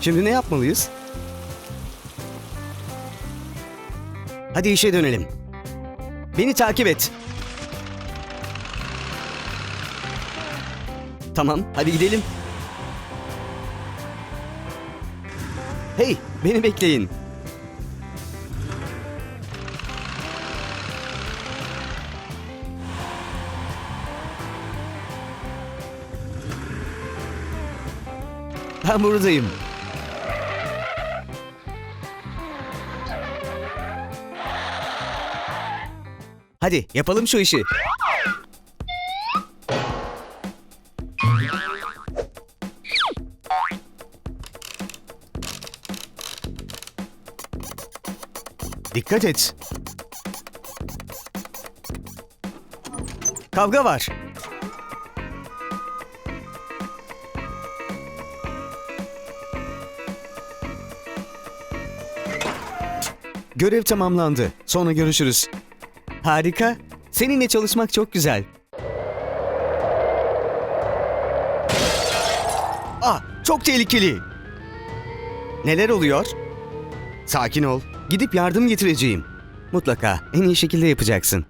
Şimdi ne yapmalıyız? Hadi işe dönelim. Beni takip et. Tamam, hadi gidelim. Hey, beni bekleyin. Ben buradayım. Hadi yapalım şu işi. Dikkat et. Kavga var. Görev tamamlandı. Sonra görüşürüz. Harika. Seninle çalışmak çok güzel. Ah, çok tehlikeli. Neler oluyor? Sakin ol. Gidip yardım getireceğim. Mutlaka en iyi şekilde yapacaksın.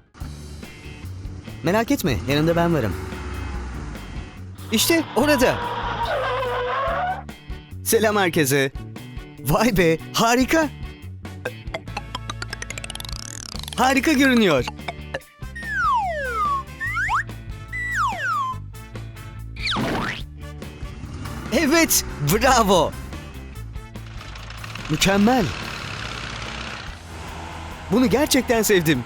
Merak etme, yanında ben varım. İşte orada. Selam herkese. Vay be, harika. Harika görünüyor. Evet, bravo. Mükemmel. Bunu gerçekten sevdim.